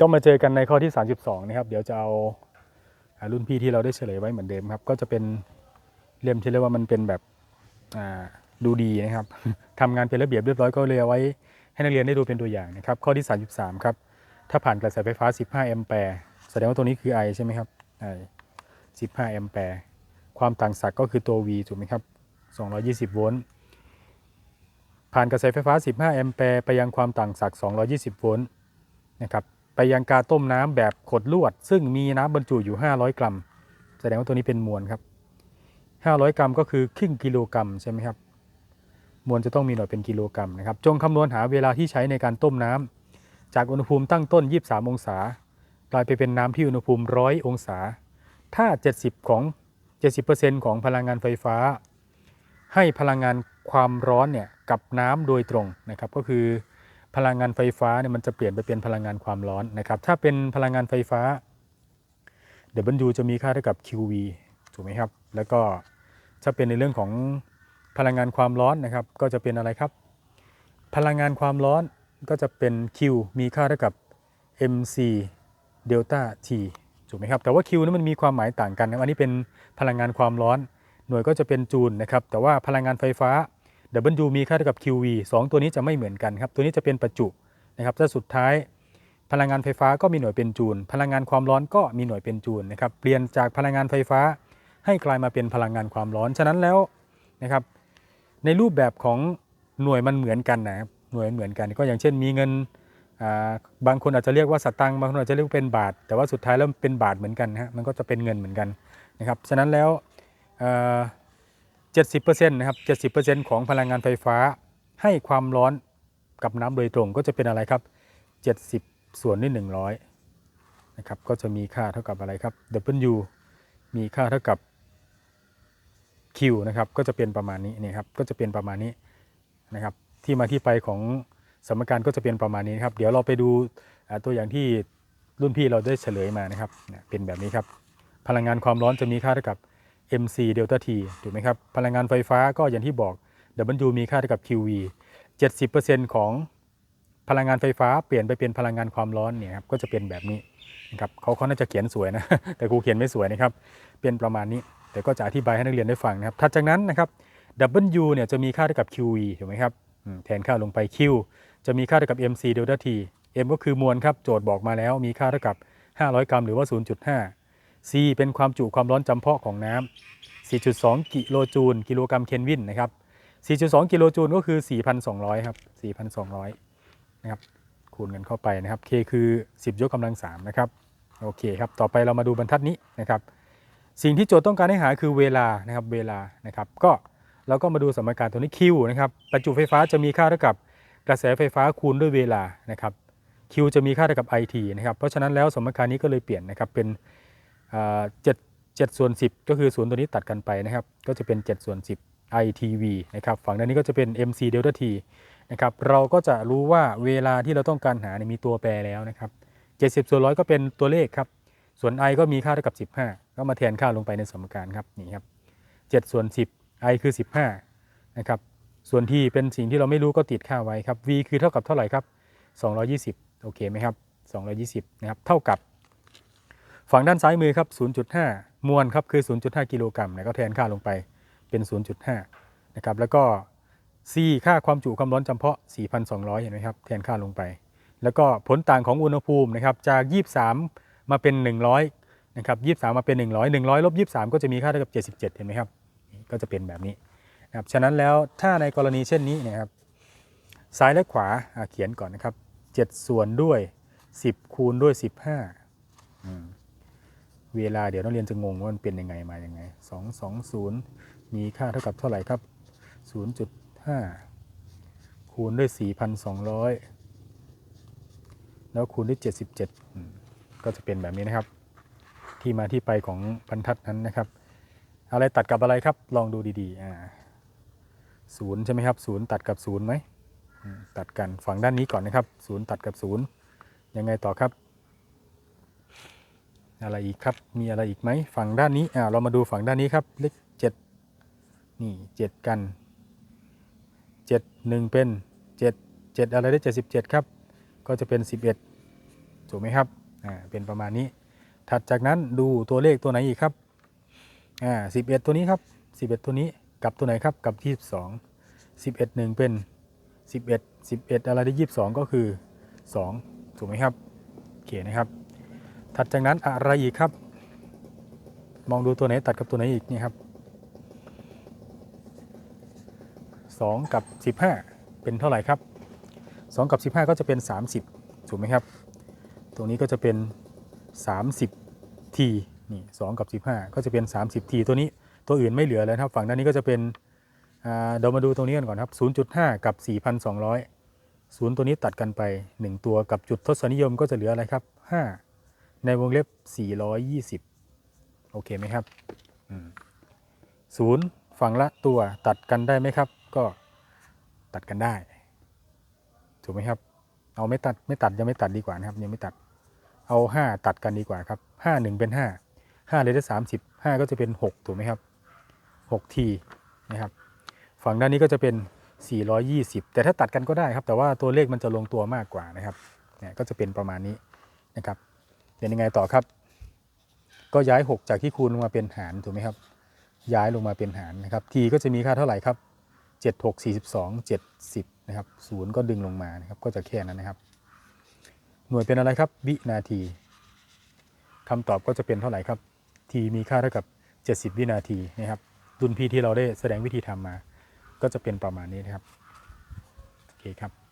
ก็มาเจอกันในข้อที่ 32 นะครับ เดี๋ยวจะเอาอารุ่นพี่ที่เราได้เฉลยไว้เหมือนเดิมครับ ก็จะเป็นเล่มที่เรียกว่ามันเป็นแบบดูดีนะครับทำงานเป็นระเบียบเรียบร้อยก็เลยเอาไว้ ให้นักเรียนได้ดูเป็นตัวอย่างนะครับ ข้อที่ 33 ครับ ถ้าผ่านกระแสไฟฟ้า 15 แอมแปร์แสดงว่าตัวนี้คือ I ใช่ไหมครับ I 15 แอมแปร์ความต่างศักย์ก็คือตัว V ถูกไหมครับ 220 โวลต์ผ่านกระแสไฟฟ้า 15 แอมแปร์ไปยังความต่างศักย์220 โวลต์นะครับ ไปยังกาต้มน้ำแบบขดลวด ซึ่งมีน้ำบรรจุอยู่ 500 กรัม แสดงว่าตัวนี้เป็นมวลครับ 500 กรัมก็คือครึ่งกิโลกรัมใช่ไหมครับ มวลจะต้องมีหน่วยเป็นกิโลกรัมนะครับ จงคำนวณหาเวลาที่ใช้ในการต้มน้ำจากอุณหภูมิตั้งต้น 23 องศากลายไปเป็นน้ำที่อุณหภูมิ 100 องศา ถ้า 70 ของ 70%ของพลังงานไฟฟ้า ให้พลังงานความร้อนเนี่ยกับน้ำโดยตรงนะครับก็คือ พลังงานไฟฟ้าเนี่ยมันจะเปลี่ยนไปเป็นพลังงานความร้อนนะครับ ถ้าเป็นพลังงานไฟฟ้า W จะมีค่าเท่ากับ QV ถูกไหมครับ แล้วก็ถ้าเป็นในเรื่องของพลังงานความร้อนนะครับ ก็จะเป็นอะไรครับ พลังงานความร้อนก็จะเป็น Q มีค่าเท่ากับ mc เดลต้า t ถูกไหมครับ แต่ว่า Q นั้นมันมีความหมายต่างกันนะอันนี้เป็นพลังงานความร้อน หน่วยก็จะเป็นจูลนะครับ แต่ว่าพลังงานไฟฟ้า W มีค่าเท่ากับ QV 2 ตัวนี้จะไม่เหมือนกันครับ ตัวนี้จะเป็นประจุนะครับถ้าสุดท้ายพลังงานไฟฟ้าก็มีหน่วยเป็นจูล พลังงานความร้อนก็มีหน่วยเป็นจูลนะครับ เปลี่ยนจากพลังงานไฟฟ้าให้กลายมาเป็นพลังงานความร้อน ฉะนั้นแล้วนะครับ ในรูปแบบของหน่วยมันเหมือนกันนะครับ หน่วยเหมือนกัน ก็อย่างเช่นมีเงินาบางคนอาจจะเรียกว่าสตังค์บางคนอาจจะเรียกเป็นบาท แต่ว่าสุดท้ายแล้วเป็นบาทเหมือนกันนะฮะ มันก็จะเป็นเงินเหมือนกันนะครับ ฉะนั้นแล้ว 70%นะครับ70%ของพลังงานไฟฟ้าให้ความร้อนกับน้ำโดยตรงก็จะเป็นอะไรครับ 70 ส่วนด้วย100นะครับก็จะมีค่าเท่ากับอะไรครับ W มีค่าเท่ากับ Q นะครับก็จะเป็นประมาณนี้นี่ครับก็จะเป็นประมาณนี้นะครับที่มาที่ไปของสมการก็จะเป็นประมาณนี้นครับ เดี๋ยวเราไปดูตัวอย่างที่รุ่นพี่เราได้เฉลยมานะครับ เป็นแบบนี้ครับ พลังงานความร้อนจะมีค่าเท่ากับ mc เดลต้า t ถูกไหมครับ พลังงานไฟฟ้าก็อย่างที่บอก W มีค่าเท่ากับ QV 70%ของพลังงานไฟฟ้าเปลี่ยนไปเป็นพลังงานความร้อนเนี่ยครับก็จะเป็นแบบนี้นะครับเขาเขาน่าจะเขียนสวยนะ แต่ครูเขียนไม่สวยนะครับ เป็นประมาณนี้ แต่ก็จะอธิบายให้นักเรียนได้ฟังนะครับถัดจากนั้นนะครับ W เนี่ยจะมีค่าเท่ากับ QV ถูกไหมครับแทนค่าลงไป Q จะมีค่าเท่ากับ mc เดลต้า t m ก็คือมวลครับโจทย์บอกมาแล้วมีค่าเท่ากับ 500 กรัมหรือว่า 0.5 C เป็นความจุความร้อนจำเพาะของน้ำ 4.2 กิโลจูลกิโลกรัมเคลวินนะครับ 4.2 กิโลจูลก็คือ 4,200 ครับ 4,200 นะครับ คูณกันเข้าไปนะครับ K คือ 10 ยกกำลัง 3 นะครับ โอเคครับ ต่อไปเรามาดูบรรทัดนี้นะครับ สิ่งที่โจทย์ต้องการให้หาคือเวลานะครับ เวลานะครับ ก็เราก็มาดูสมการตัวนี้ Q นะครับ ประจุไฟฟ้าจะมีค่าเท่ากับกระแสไฟฟ้าคูณด้วยเวลานะครับ Q จะมีค่าเท่ากับ IT นะครับ เพราะฉะนั้นแล้วสมการนี้ก็เลยเปลี่ยนนะครับเป็น อ่า7 7ส่วน10ก็คือศูนย์ตัวนี้ตัดกันไปนะครับ ก็จะเป็น7ส่วน10 ITV นะครับ ฝั่งด้านนี้ก็จะเป็น MC delta T นะครับ เราก็จะรู้ว่าเวลาที่เราต้องการหาเนี่ยมีตัวแปรแล้วนะครับ70ส่วนร้อยก็เป็นตัวเลขครับ ส่วน i ก็มีค่าเท่ากับ15ก็มาแทนค่าลงไปในสมการครับนี่ครับ7ส่วน10 i คือ15นะครับส่วน t เป็นสิ่งที่เราไม่รู้ก็ติดค่าไว้ครับ v คือเท่ากับเท่าไหร่ครับ 220 โอเคไหมครับ 220 นะครับ เท่ากับ ฝั่งด้านซ้ายมือครับ 0.5 มวลครับคือ 0.5 กิโลกรัมนะก็แทนค่าลงไปเป็น 0.5 นะครับ แล้วก็ C ค่าความจุความร้อนจำเพาะ 4,200 เห็นไหมครับ แทนค่าลงไป แล้วก็ผลต่างของอุณหภูมินะครับ จาก 23 มาเป็น 100 นะครับ 23 มาเป็น 100 100ลบ23 ก็จะมีค่าเท่ากับ 77 เห็นไหมครับ ก็จะเป็นแบบนี้นะครับ ฉะนั้นแล้วถ้าในกรณีเช่นนี้นะครับ ซ้ายและขวาเขียนก่อนนะครับ 7 ส่วนด้วย 10 คูณด้วย 15 เวลาเดี๋ยวนักเรียนจะงงว่ามันเป็นยังไงมาอยังไง220มีค่าเท่ากับเท่าไหร่ครับ0.5คูณด้วย4,200แล้วคูณด้วย77อืมก็จะเป็นแบบนี้นะครับ ที่มาที่ไปของบรรทัดนั้นนะครับ อะไรตัดกับอะไรครับ ลองดูดีๆอ่าศูนย์ใช่ไหมครับศูนย์ตัดกับศูนย์ไหมตัดกันฝั่งด้านนี้ก่อนนะครับศูนย์ตัดกับศูนย์ยังไงต่อครับ อะไรอีกครับ มีอะไรอีกไหมฝั่งด้านนี้อ่าเรามาดูฝั่งด้านนี้ครับ เลขเจ็ดนี่เจ็ดกันเจ็ดหนึ่งเป็นเจ็ดเจ็ดอะไรได้เจ็ดสิบเจ็ดครับ ก็จะเป็นสิบเอ็ดถูกไหมครับอ่าเป็นประมาณนี้ ถัดจากนั้นดูตัวเลขตัวไหนอีกครับอ่าสิบเอ็ดตัวนี้ครับสิบเอ็ดตัวนี้กับตัวไหนครับกับที่สิบสองสิบเอ็ดหนึ่งเป็นสิบเอ็ดสิบเอ็ดอะไรได้ยี่สิบสองก็คือสองถูกไหมครับโอเคนะครับ ถัดจากนั้นอะไรอีกครับ มองดูตัวไหนตัดกับตัวไหนอีกนี่ครับสองกับสิบห้าเป็นเท่าไหร่ครับสองกับสิบห้าก็จะเป็นสามสิบถูกไหมครับ ตรงนี้ก็จะเป็น 30ทีนี่2กับ 15 ก็จะเป็น 30ทีตัวนี้ตัวอื่นไม่เหลือแล้วครับ ฝั่งด้านนี้ก็จะเป็นเดี๋ยวมาดูตรงนี้กันก่อนครับ 0.5 กับ 4,200ศูนย์ตัวนี้ตัดกันไป 1 ตัวกับจุดทศนิยมก็จะเหลืออะไรครับ 5 ในวงเล็บ 420 โอเคไหมครับศูนย์ฝั่งละตัวตัดกันได้ไหมครับ ก็ตัดกันได้ ถูกไหมครับ เอาไม่ตัดไม่ตัดยังไม่ตัดดีกว่านะครับ ยังไม่ตัด เอา 5 ตัดกันดีกว่าครับ 5 1 เป็น 5 5เลยได้30 5 ก็จะเป็น 6 ถูกไหมครับ6ทีนะครับ ฝั่งด้านนี้ก็จะเป็น 420 แต่ถ้าตัดกันก็ได้ครับ แต่ว่าตัวเลขมันจะลงตัวมากกว่านะครับเนี่ยก็จะเป็นประมาณนี้นะครับ เป็นยังไงต่อครับ ก็ย้าย 6 จากที่คูณลงมาเป็นหารถูกไหมครับ ย้ายลงมาเป็นหารนะครับทีก็จะมีค่าเท่าไหร่ครับ 7 6 42 70นะครับศูนย์ก็ดึงลงมานะครับ ก็จะแค่นั้นนะครับ หน่วยเป็นอะไรครับ วินาทีคำตอบก็จะเป็นเท่าไหร่ครับทีมีค่าเท่ากับ 70 วินาทีนะครับรุ่นพี่ที่เราได้แสดงวิธีทำมา ก็จะเป็นประมาณนี้นะครับ โอเคครับ